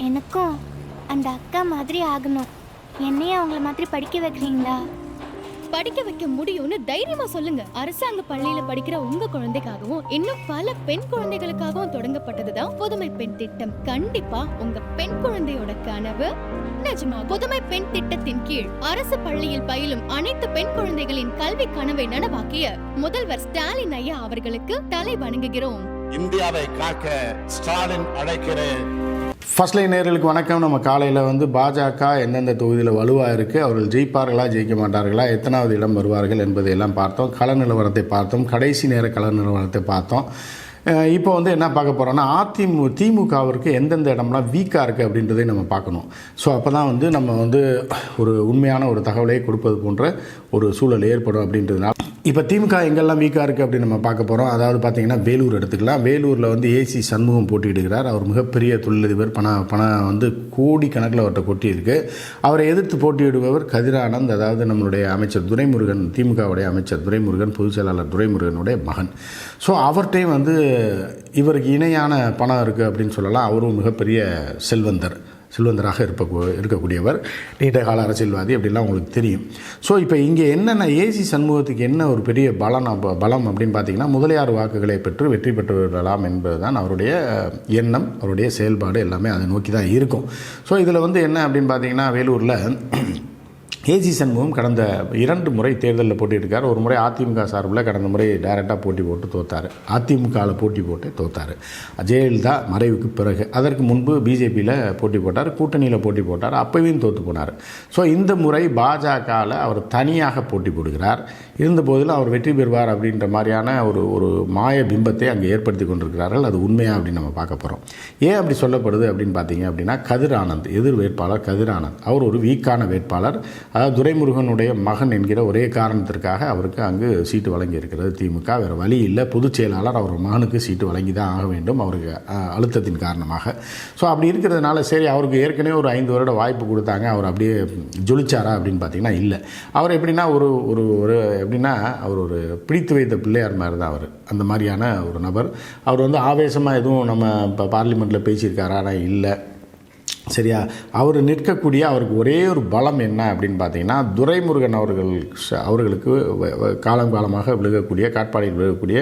எனக்கும் அந்த அக்கா மாதிரி ஆகணும். என்னையும் அவங்கள மாதிரி படிக்க வைக்கிறீங்களா? படிக்க வைக்க முடியும்னு தைரியமா சொல்லுங்க. அரசாங்க பள்ளியில படிக்கிற உங்க குழந்தைக்காகவும் இன்னும் பல பெண் குழந்தைகளுக்காகவும் தொடங்கப்பட்டதுதான் புதுமை பெண் திட்டம். கண்டிப்பா உங்க பெண் குழந்தையோட கனவு நிஜமா புதுமை பெண் திட்டத்தின் கீழ் அரசு பள்ளியில் பயிலும் அனைத்து பெண் குழந்தைகளின் கல்வி கனவை நனவாக்கிய முதல்வர் ஸ்டாலின் ஐயா அவர்களுக்கு தலை வணங்குகிறோம். இந்தியாவை காக்க ஸ்டாலின் அழைக்கிறேன். ஃபர்ஸ்ட் லைன் நேர்களுக்கு வணக்கம். நம்ம காலையில் வந்து பாஜக எந்தெந்த தொகுதியில் வலுவாக இருக்குது அவர்கள் ஜெயிப்பார்களா ஜெயிக்க மாட்டார்களா எத்தனாவது இடம் வருவார்கள் என்பதை எல்லாம் பார்த்தோம். கள நிலவரத்தை பார்த்தோம். கடைசி நேர கள நிலவரத்தை பார்த்தோம். இப்போ வந்து என்ன பார்க்க போகிறோம்னா அதிமு திமுகவிற்கு எந்தெந்த இடம்லாம் வீக்காக இருக்குது அப்படின்றதை நம்ம பார்க்கணும். ஸோ அப்போ தான் வந்து நம்ம வந்து ஒரு உண்மையான ஒரு தகவலை கொடுப்பது போன்ற ஒரு சூழல் ஏற்படும் அப்படின்றதுனால இப்போ திமுக எங்கெல்லாம் வீக்காக இருக்குது அப்படின்னு நம்ம பார்க்க போகிறோம் அதாவது பார்த்தீங்கன்னா வேலூர் எடுத்துக்கலாம். வேலூரில் வந்து ஏசி சண்முகம் போட்டியிடுகிறார். அவர் மிகப்பெரிய தொழிலதிபர் பணம் பணம் வந்து கோடி கணக்கில் அவர்கிட்ட கொட்டியிருக்கு. அவரை எதிர்த்து போட்டியிடுபவர் கதிரானந்த் அதாவது நம்மளுடைய அமைச்சர் துரைமுருகன் திமுகவுடைய அமைச்சர் துரைமுருகன் பொதுச் செயலாளர் துரைமுருகனுடைய மகன். ஸோ அவர்கிட்டையும் வந்து இவருக்கு இணையான பணம் இருக்குது அப்படின்னு சொல்லலாம். அவரும் மிகப்பெரிய செல்வந்தர். செல்வந்தராக இருப்ப இருக்கக்கூடியவர் நீண்ட கால அரசியல்வாதி அப்படிலாம் உங்களுக்கு தெரியும். ஸோ இப்போ இங்கே என்னென்ன ஏசி சண்முகத்துக்கு என்ன ஒரு பெரிய பலம் பலம் அப்படின்னு பார்த்தீங்கன்னா முதலியார் வாக்குகளை பெற்று வெற்றி பெற்று விடலாம் என்பதுதான் அவருடைய எண்ணம் அவருடைய செயல்பாடு எல்லாமே அதை நோக்கி தான் இருக்கும். ஸோ இதில் வந்து என்ன அப்படின்னு பார்த்தீங்கன்னா வேலூரில் கேஜி சண்முகம் கடந்த இரண்டு முறை தேர்தலில் போட்டியிருக்கார் ஒரு முறை அதிமுக சார்பில் கடந்த முறை டைரெக்டாக போட்டி போட்டு தோத்தார். அதிமுகவில் போட்டி போட்டு தோத்தார். ஜெயலலிதா மறைவுக்கு பிறகு அதற்கு முன்பு பிஜேபியில் போட்டி போட்டார். கூட்டணியில் போட்டி போட்டார். அப்பவும் தோற்று போனார். ஸோ இந்த முறை பாஜகவில் அவர் தனியாக போட்டி போடுகிறார். இருந்தபோதிலும் அவர் வெற்றி பெறுவார் அப்படின்ற மாதிரியான ஒரு ஒரு மாய பிம்பத்தை அங்கே ஏற்படுத்தி கொண்டிருக்கிறார்கள். அது உண்மையாக அப்படின்னு நம்ம பார்க்க போகிறோம் ஏன் அப்படி சொல்லப்படுது அப்படின்னு பார்த்தீங்க அப்படின்னா கதிர் ஆனந்த் எதிர் வேட்பாளர் கதிர் ஆனந்த். அவர் ஒரு வீக்கான வேட்பாளர். அதாவது துரைமுருகனுடைய மகன் என்கிற ஒரே காரணத்திற்காக அவருக்கு அங்கு சீட்டு வழங்கி இருக்கிறது திமுக. வேறு வழி இல்லை. பொதுச் செயலாளர் அவர் மகனுக்கு சீட்டு வழங்கி தான் ஆக வேண்டும் அவருக்கு அழுத்தத்தின் காரணமாக. ஸோ அப்படி இருக்கிறதுனால சரி அவருக்கு ஏற்கனவே ஒரு ஐந்து வருட வாய்ப்பு கொடுத்தாங்க. அவர் அப்படியே ஜொலிச்சாரா அப்படின்னு பார்த்தீங்கன்னா இல்லை. அவர் எப்படின்னா ஒரு ஒரு ஒரு எப்படின்னா அவர் ஒரு பிடித்து வைத்த பிள்ளையார் மாதிரி தான் அவர். அந்த மாதிரியான ஒரு நபர். அவர் வந்து ஆவேசமாக எதுவும் நம்ம இப்போ பார்லிமெண்ட்டில் பேசியிருக்காரா ஆனால் இல்லை சரியா? அவர் நிற்கக்கூடிய அவருக்கு ஒரே ஒரு பலம் என்ன அப்படின்னு பார்த்தீங்கன்னா துரைமுருகன் அவர்கள் அவர்களுக்கு வ- காலம் காலமாக விழுகக்கூடிய காட்பாடியில் விழுகக்கூடிய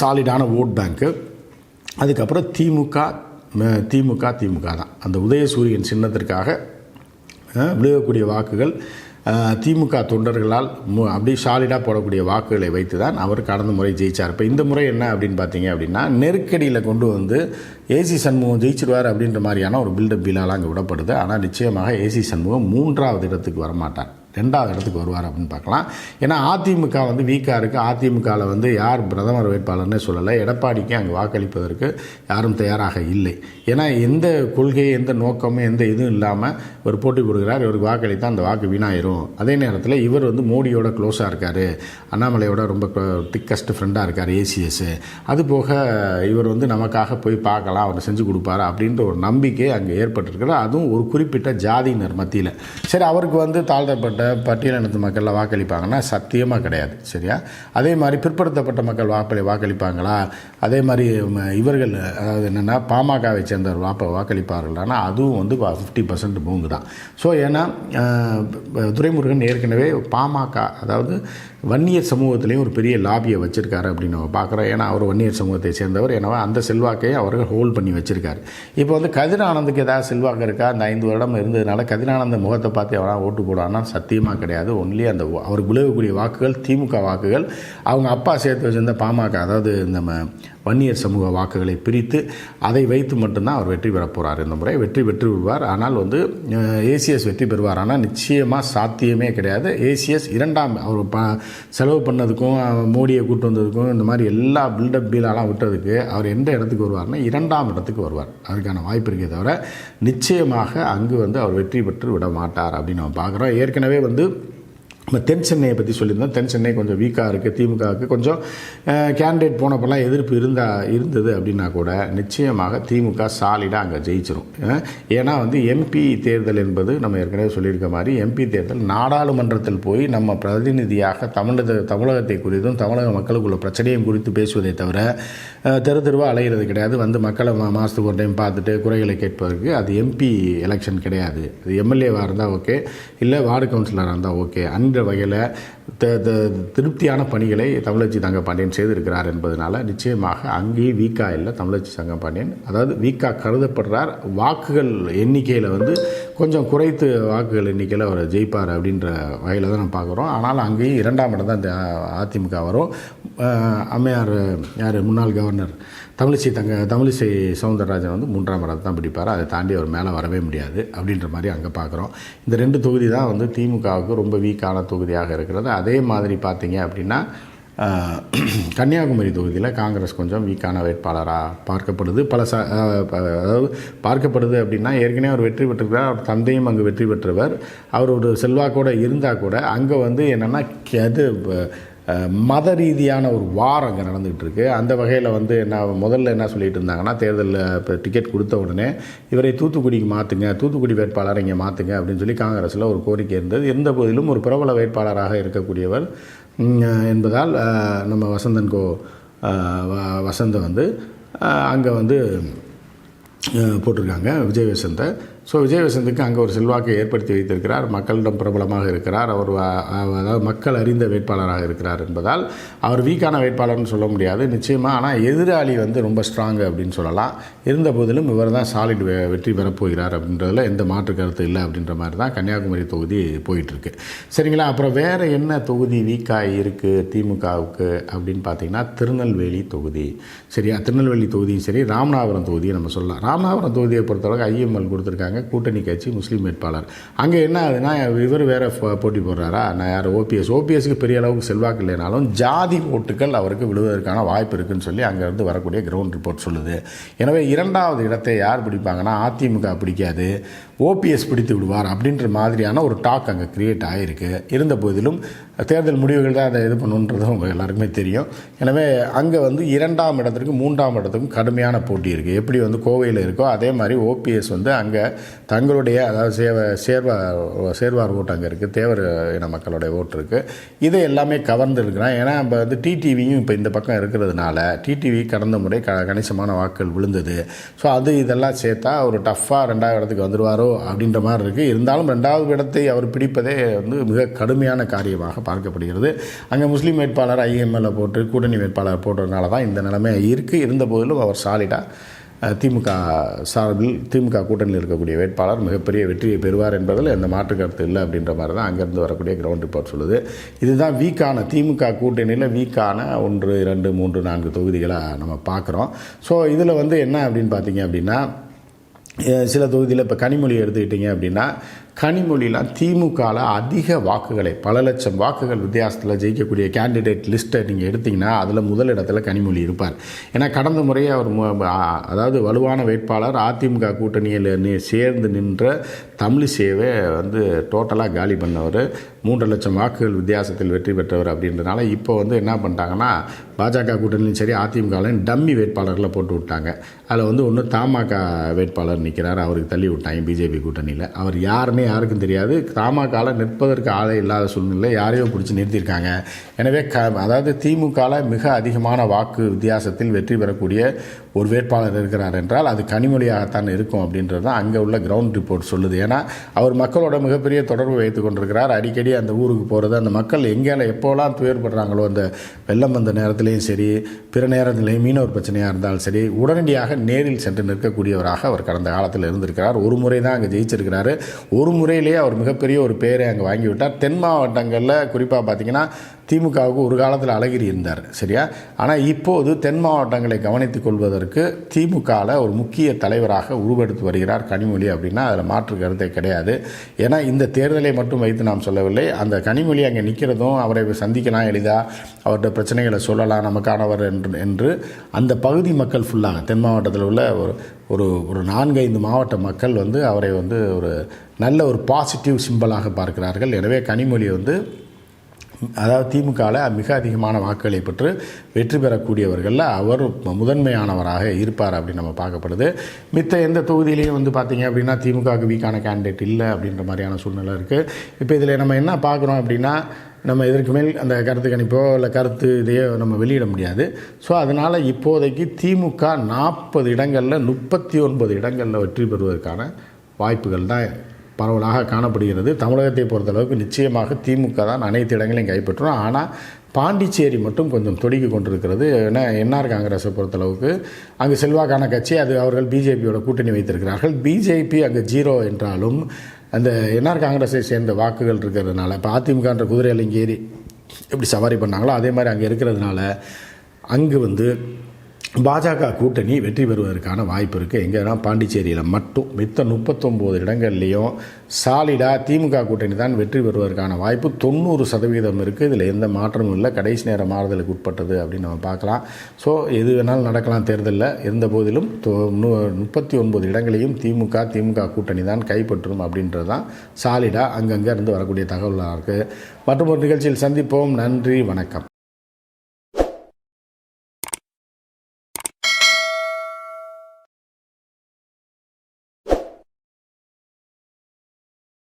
சாலிடான ஓட் பேங்க்கு. அதுக்கப்புறம் திமுக திமுக திமுக தான். அந்த உதயசூரியன் சின்னத்திற்காக விழுகக்கூடிய வாக்குகள் திமுக தொண்டர்களால் மு அப்படி சாலிடாக போடக்கூடிய வாக்குகளை வைத்து தான் அவர் கடந்த முறை ஜெயிச்சார். இப்போ இந்த முறை என்ன அப்படின்னு பார்த்தீங்க அப்படின்னா நெருக்கடியில் கொண்டு வந்து ஏசி சண்முகம் ஜெயிச்சிருவார் அப்படின்ற மாதிரியான ஒரு பில்டப் பிலாலாம் அங்கே விடப்படுது. ஆனால் நிச்சயமாக ஏசி சண்முகம் மூன்றாவது இடத்துக்கு வரமாட்டார். ரெண்டாவது இடத்துக்கு வருவார் அப்படின்னு பார்க்கலாம். ஏன்னா அதிமுக வந்து வீக்காக இருக்குது அதிமுகவில் வந்து யார் பிரதமர் வேட்பாளர்னே சொல்லலை. எடப்பாடிக்கு அங்கே வாக்களிப்பதற்கு யாரும் தயாராக இல்லை. ஏன்னா எந்த கொள்கை எந்த நோக்கமும் எந்த இதுவும் இல்லாமல் ஒரு போட்டி கொடுக்குறார் இவருக்கு வாக்களித்தா அந்த வாக்கு வீணாயிரும். அதே நேரத்தில் இவர் வந்து மோடியோட க்ளோஸாக இருக்கார். அண்ணாமலையோட ரொம்ப திக்கஸ்ட் ஃப்ரெண்டாக இருக்கார் ஏசிஎஸ் அது போக இவர் வந்து நமக்காக போய் பார்க்கலாம் அவர் செஞ்சு கொடுப்பாரு அப்படின்ற ஒரு நம்பிக்கை அங்கே ஏற்பட்டிருக்கிறது. அதுவும் ஒரு குறிப்பிட்ட ஜாதியினர் மத்தியில். சரி அவருக்கு வந்து தாழ்த்தப்பட்ட பட்டியலினத்து மக்கள்லாம் வாக்களிப்பாங்கன்னா சத்தியமாக கிடையாது சரியா? அதே மாதிரி பிற்படுத்தப்பட்ட மக்கள் வாக்களி வாக்களிப்பாங்களா? அதே மாதிரி இவர்கள் அதாவது என்னென்னா பாமகவை சேர்ந்தவர் வாப்ப வாக்களிப்பார்கள்னா அதுவும் வந்து ஃபிஃப்டி பர்சன்ட் மூங்கு தான். ஸோ ஏன்னா துரைமுருகன் ஏற்கனவே பாமக அதாவது வன்னியர் சமூகத்திலையும் ஒரு பெரிய லாபியை வச்சுருக்காரு அப்படின்னு நம்ம பார்க்குறோம். ஏன்னா அவர் வன்னியர் சமூகத்தை சேர்ந்தவர். எனவே அந்த செல்வாக்கையை அவர்கள் ஹோல்ட் பண்ணி வச்சுருக்காரு. இப்போ வந்து கதிரானந்துக்கு ஏதாவது செல்வாக்கு இருக்கா? அந்த ஐந்து வருடம் இருந்ததுனால கதிரானந்த முகத்தை பார்த்து எவனா ஓட்டு போடுவான்னா சத்தியமாக கிடையாது. ஒன்லி அந்த அவருக்கு விழுகக்கூடிய வாக்குகள் திமுக வாக்குகள் அவங்க அப்பா சேர்த்து வச்சிருந்த பாமக அதாவது நம்ம வன்னியர் சமூக வாக்குகளை பிரித்து அதை வைத்து மட்டும்தான் அவர் வெற்றி பெற போகிறார் இந்த முறை. வெற்றி பெற்று விடுவார். ஆனால் வந்து ஏசிஎஸ் வெற்றி பெறுவார் ஆனால் நிச்சயமாக சாத்தியமே கிடையாது. ஏசிஎஸ் இரண்டாம் அவர் ப செலவு பண்ணதுக்கும் மோடியை கூட்டு வந்ததுக்கும் இந்த மாதிரி எல்லா பில்டப் பீலாலாம் விட்டதுக்கு அவர் எந்த இடத்துக்கு வருவார்னா இரண்டாம் இடத்துக்கு வருவார். அதுக்கான வாய்ப்பு இருக்கே தவிர நிச்சயமாக அங்கு வந்து அவர் வெற்றி பெற்று விட மாட்டார் அப்படின்னு நம்ம பார்க்குறோம். ஏற்கனவே வந்து தென் சென்னையை பற்றி சொல்லியிருந்தோம். தென் சென்னை கொஞ்சம் வீக்காக இருக்குது திமுகவுக்கு கொஞ்சம் கேண்டிடேட் போனப்பெல்லாம் எதிர்ப்பு இருந்தா இருந்தது அப்படின்னா கூட நிச்சயமாக திமுக சாலிடாக அங்கே ஜெயிச்சிடும் ஏன்னா வந்து எம்பி தேர்தல் என்பது நம்ம ஏற்கனவே சொல்லியிருக்க மாதிரி எம்பி தேர்தல் நாடாளுமன்றத்தில் போய் நம்ம பிரதிநிதியாக தமிழக தமிழகத்தை குறித்தும் தமிழக மக்களுக்குள்ள பிரச்சனையும் குறித்து பேசுவதை தவிர தெரு தெருவாக அலைகிறது கிடையாது. வந்து மக்களை மா- மாதத்துக்கு ஒரு டைம் பார்த்துட்டு குறைகளை கேட்பதற்கு அது எம்பி எலெக்ஷன் கிடையாது. அது எம்எல்ஏவாக இருந்தால் ஓகே இல்லை வார்டு கவுன்சிலராக இருந்தால் ஓகே அந்த வகையில் த- த- திருப்தியான பணிகளை தமிழச்சி தங்கப்பாண்டியன் செய்திருக்கிறார் என்பதனால நிச்சயமாக அங்கேயும் வீக்கா இல்லை தமிழச்சி தங்கப்பாண்டியன். அதாவது வீக்கா கருதப்படுறார். வாக்குகள் எண்ணிக்கையில் வந்து கொஞ்சம் குறைத்து வாக்குகள் எண்ணிக்கையில் அவர் ஜெயிப்பார் அப்படின்ற வகையில் தான் நம்ம பார்க்குறோம். ஆனால் அங்கேயும் இரண்டாம் இடம் தான் இந்த அதிமுக வரும். அம்மையார் யார்? முன்னாள் கவர்னர். தமிழிசை தங்க தமிழிசை சவுந்தரராஜன் வந்து மூன்றாம் இடத்தை தான் பிடிப்பார். அதை தாண்டி அவர் மேலே வரவே முடியாது அப்படின்ற மாதிரி அங்கே பார்க்குறோம் இந்த ரெண்டு தொகுதி தான் வந்து திமுகவுக்கு ரொம்ப வீக்கான தொகுதியாக இருக்கிறது. அதே மாதிரி பார்த்தீங்க அப்படின்னா கன்னியாகுமரி தொகுதியில் காங்கிரஸ் கொஞ்சம் வீக்கான வேட்பாளராக பார்க்கப்படுது. பல ச அதாவது பார்க்கப்படுது அப்படின்னா ஏற்கனவே அவர் வெற்றி பெற்றிருக்கிறார். அவர் தந்தையும் அங்கு வெற்றி பெற்றவர். அவர் ஒரு செல்வாக்கோடு இருந்தால் கூட அங்கே வந்து என்னென்னா அது மத ரீதியான ஒரு வார் அங்கே நடந்துகிட்டு இருக்கு அந்த வகையில் வந்து என்ன முதல்ல என்ன சொல்லிட்டு இருந்தாங்கன்னா தேர்தலில் இப்போ டிக்கெட் கொடுத்த உடனே இவரை தூத்துக்குடிக்கு மாற்றுங்க தூத்துக்குடி வேட்பாளரை இங்கே மாற்றுங்க அப்படின்னு சொல்லி காங்கிரஸில் ஒரு கோரிக்கை இருந்தது. இருந்த போதிலும் ஒரு பிரபல வேட்பாளராக இருக்கக்கூடியவர் என்பதால் நம்ம வசந்தன் கோ வ- வந்து அங்கே வந்து போட்டிருக்காங்க விஜய் வசந்தை ஸோ விஜயவசந்துக்கு அங்கே ஒரு செல்வாக்கை ஏற்படுத்தி வைத்திருக்கிறார். மக்களிடம் பிரபலமாக இருக்கிறார். அவர் அதாவது மக்கள் அறிந்த வேட்பாளராக இருக்கிறார் என்பதால் அவர் வீக்கான வேட்பாளர்னு சொல்ல முடியாது. நிச்சயமாக ஆனால் எதிராளி வந்து ரொம்ப ஸ்ட்ராங்கு அப்படின்னு சொல்லலாம். இருந்த போதிலும் இவர் தான் சாலிட் வெற்றி பெறப் போகிறார் அப்படின்றதுல எந்த மாற்று கருத்து இல்லை அப்படின்ற மாதிரி தான் கன்னியாகுமரி தொகுதி போயிட்டுருக்கு. சரிங்களா? அப்புறம் வேறு என்ன தொகுதி வீக்காக இருக்குது திமுகவுக்கு அப்படின்னு பார்த்தீங்கன்னா திருநெல்வேலி தொகுதி. சரியா? திருநெல்வேலி தொகுதியும் சரி ராமநாதபுரம் தொகுதியை நம்ம சொல்லலாம். ராமநாதபுரம் தொகுதியை பொறுத்தளவுக்கு ஐஎம்எல் கொடுத்துருக்காங்க. கூட்டணி கட்சி முஸ்லீம் வேட்பாளர். அங்கே என்ன ஆகுதுன்னா இவர் வேறு போட்டி போடுறாரா? நான் யார்? ஓபிஎஸ் ஓபிஎஸ்க்கு பெரிய அளவுக்கு செல்வாக்கு இல்லைனாலும் ஜாதி ஓட்டுகள் அவருக்கு விழுவதற்கான வாய்ப்பு இருக்குன்னு சொல்லி அங்கேருந்து வரக்கூடிய கிரவுண்ட் ரிப்போர்ட் சொல்லுது. எனவே இரண்டாவது இடத்தை யார் பிடிப்பாங்கன்னா அதிமுக பிடிக்காது. ஓபிஎஸ் பிடித்து விடுவார் அப்படின்ற மாதிரியான ஒரு டாக் அங்கே கிரியேட் ஆகிருக்கு இருந்த போதிலும் தேர்தல் முடிவுகள் தான் அதை இது பண்ணுன்றது உங்கள் எல்லாருக்குமே தெரியும். எனவே அங்கே வந்து இரண்டாம் இடத்துக்கும் மூன்றாம் இடத்துக்கும் கடுமையான போட்டி இருக்குது எப்படி வந்து கோவையில் இருக்கோ அதே மாதிரி ஓபிஎஸ் வந்து அங்கே தங்களுடைய அதாவது சேவ சேர்வார் சேர்வார் ஓட்டு அங்கே இருக்குது தேவர் இன மக்களுடைய ஓட்டு இருக்குது இதை எல்லாமே கவர்ந்து இருக்கிறான் ஏன்னா இப்போ வந்து டிடிவியும் இப்போ இந்த பக்கம் இருக்கிறதுனால டிடிவி கடந்த முறை க கணிசமான வாக்குகள் விழுந்தது. ஸோ அது இதெல்லாம் சேர்த்தா ஒரு டஃப்பாக ரெண்டாவது இடத்துக்கு வந்துடுவாரோ அப்படின்ற மாதிரி இருக்குது இருந்தாலும் ரெண்டாவது இடத்தை அவர் பிடிப்பதே வந்து மிக கடுமையான காரியமாக பார்க்கப்படுகிறது. அங்கே முஸ்லீம் வேட்பாளர் ஐஎம்எல்ல போட்டு கூட்டணி வேட்பாளர் போட்டதுனால தான் இந்த நிலைமை இருக்குது இருந்த போதிலும் அவர் சாலிடாக திமுக சார்பில் திமுக கூட்டணியில் இருக்கக்கூடிய வேட்பாளர் மிகப்பெரிய வெற்றியை பெறுவார் என்பதில் எந்த மாற்று கருத்து இல்லை அப்படின்ற மாதிரி தான் அங்கேருந்து வரக்கூடிய கிரவுண்ட் ரிப்போர்ட் சொல்லுது. இதுதான் வீக்கான திமுக கூட்டணியில் வீக்கான ஒன்று இரண்டு மூன்று நான்கு தொகுதிகளாக நம்ம பார்க்குறோம். ஸோ இதில் வந்து என்ன அப்படின்னு பார்த்தீங்க அப்படின்னா சில தொகுதியில் இப்போ கனிமொழி எடுத்துக்கிட்டிங்க அப்படின்னா கனிமொழிலாம் திமுகவில் அதிக வாக்குகளை பல லட்சம் வாக்குகள் வித்தியாசத்தில் ஜெயிக்கக்கூடிய கேண்டிடேட் லிஸ்ட்டை நீங்கள் எடுத்திங்கன்னா அதில் முதல் கனிமொழி இருப்பார். ஏன்னா கடந்த முறையே அவர் அதாவது வலுவான வேட்பாளர் அதிமுக கூட்டணியில் சேர்ந்து நின்ற தமிழிசேவை வந்து டோட்டலாக காலி பண்ணவர் மூன்று லட்சம் வாக்குகள் வித்தியாசத்தில் வெற்றி பெற்றவர் அப்படின்றனால இப்போ வந்து என்ன பண்ணிட்டாங்கன்னா பாஜக கூட்டணியும் சரி அதிமுகவிலையும் டம்மி வேட்பாளர்களை போட்டு விட்டாங்க. அதில் வந்து ஒன்று தமாக வேட்பாளர் நிற்கிறார் அவருக்கு தள்ளி விட்டாங்க பிஜேபி கூட்டணியில். அவர் யாருமே யாருக்கும் தெரியாது. தமாகால நிற்பதற்கு ஆளே இல்லாத சூழ்நிலை யாரையோ பிடிச்சி நிறுத்தியிருக்காங்க. எனவே க அதாவது திமுகவில் மிக அதிகமான வாக்கு வித்தியாசத்தில் வெற்றி பெறக்கூடிய ஒரு வேட்பாளர் இருக்கிறார் என்றால் அது கனிமொழியாகத்தான் இருக்கும் அப்படின்றது தான் அங்கே உள்ள கிரவுண்ட் ரிப்போர்ட் சொல்லுது. ஏன்னா அவர் மக்களோட மிகப்பெரிய தொடர்பு வைத்து கொண்டிருக்கிறார். அடிக்கடி அந்த ஊருக்கு போகிறது அந்த மக்கள் எங்கே எப்போலாம் துயர்படுறாங்களோ அந்த வெள்ளம் வந்த நேரத்திலையும் சரி பிற நேரத்திலையும் மீனவர் பிரச்சனையாக இருந்தாலும் சரி உடனடியாக நேரில் சென்று நிற்கக்கூடியவராக அவர் கடந்த காலத்தில் இருந்திருக்கிறார். ஒரு முறை தான் அங்கே ஜெயிச்சிருக்கிறாரு. ஒரு முறையிலேயே அவர் மிகப்பெரிய ஒரு பேரை அங்கே வாங்கிவிட்டார் தென் மாவட்டங்களில் குறிப்பாக பார்த்தீங்கன்னா திமுகவுக்கு ஒரு காலத்தில் அழகிரி இருந்தார் சரியா? ஆனால் இப்போது தென் மாவட்டங்களை கவனித்துக் கொள்வதற்கு திமுகவில் ஒரு முக்கிய தலைவராக உருவெடுத்து வருகிறார் கனிமொழி அப்படின்னா அதில் மாற்று கருத்தே கிடையாது. ஏன்னா இந்த தேர்தலை மட்டும் வைத்து நாம் சொல்லவில்லை அந்த கனிமொழி அங்கே நிற்கிறதும் அவரை சந்திக்கலாம் எளிதாக அவர்கிட்ட பிரச்சனைகளை சொல்லலாம் நமக்கானவர் என்று என்று அந்த பகுதி மக்கள் ஃபுல்லாக தென் மாவட்டத்தில் உள்ள ஒரு ஒரு ஒரு நான்கைந்து மாவட்ட மக்கள் வந்து அவரை வந்து ஒரு நல்ல ஒரு பாசிட்டிவ் சிம்பலாக பார்க்கிறார்கள். எனவே கனிமொழி வந்து அதாவது திமுகவில் மிக அதிகமான வாக்குகளை பெற்று வெற்றி பெறக்கூடியவர்களில் அவர் முதன்மையானவராக இருப்பார் அப்படின்னு நம்ம பார்க்கப்படுது. மித்த எந்த தொகுதியிலையும் வந்து பார்த்தீங்க அப்படின்னா திமுகவுக்கு வீக்கான கேண்டிடேட் இல்லை அப்படின்ற மாதிரியான சூழ்நிலை இருக்குது இப்போ இதில் நம்ம என்ன பார்க்குறோம் அப்படின்னா நம்ம இதற்கு மேல் அந்த கருத்து கணிப்போ இல்லை கருத்து இதையோ நம்ம வெளியிட முடியாது. ஸோ அதனால் இப்போதைக்கு திமுக நாற்பது இடங்களில் முப்பத்தி ஒன்பது இடங்களில் வெற்றி பெறுவதற்கான வாய்ப்புகள் தான் பரவலாக காணப்படுகிறது. தமிழகத்தை பொறுத்தளவுக்கு நிச்சயமாக திமுக தான் அனைத்து இடங்களையும் கைப்பற்றும். ஆனால் பாண்டிச்சேரி மட்டும் கொஞ்சம் தொடுக்கி கொண்டிருக்கிறது ஏன்னா என்ஆர் காங்கிரஸை பொறுத்தளவுக்கு. அங்கு செல்வாக்கான கட்சி அது அவர்கள் பிஜேபியோட கூட்டணி வைத்திருக்கிறார்கள். பிஜேபி அங்கு ஜீரோ என்றாலும் அந்த என்ஆர் காங்கிரஸை சேர்ந்த வாக்குகள் இருக்கிறதுனால இப்போ அதிமுகன்ற குதிரையில் இங்கே ஏறி எப்படி சவாரி பண்ணாங்களோ அதே மாதிரி அங்கே இருக்கிறதுனால அங்கு வந்து பாஜக கூட்டணி வெற்றி பெறுவதற்கான வாய்ப்பு இருக்குது எங்கன்னா பாண்டிச்சேரியில் மட்டும். மித்த முப்பத்தொம்போது இடங்கள்லேயும் சாலிடாக திமுக கூட்டணி தான் வெற்றி பெறுவதற்கான வாய்ப்பு. தொண்ணூறு சதவீதம் இருக்குது இதில் எந்த மாற்றமும் இல்லை. கடைசி நேர மாறுதலுக்கு உட்பட்டது அப்படின்னு நம்ம பார்க்கலாம். ஸோ எது வேணாலும் நடக்கலாம் தேர்தலில். இருந்த போதிலும் தொ- முப்பத்தி ஒன்பது இடங்களையும் திமுக திமுக கூட்டணி தான் கைப்பற்றும் அப்படின்றது தான் சாலிடாக அங்கங்கே இருந்து வரக்கூடிய தகவலாக இருக்குது மற்றும் ஒரு நிகழ்ச்சியில் சந்திப்போம். நன்றி. வணக்கம்.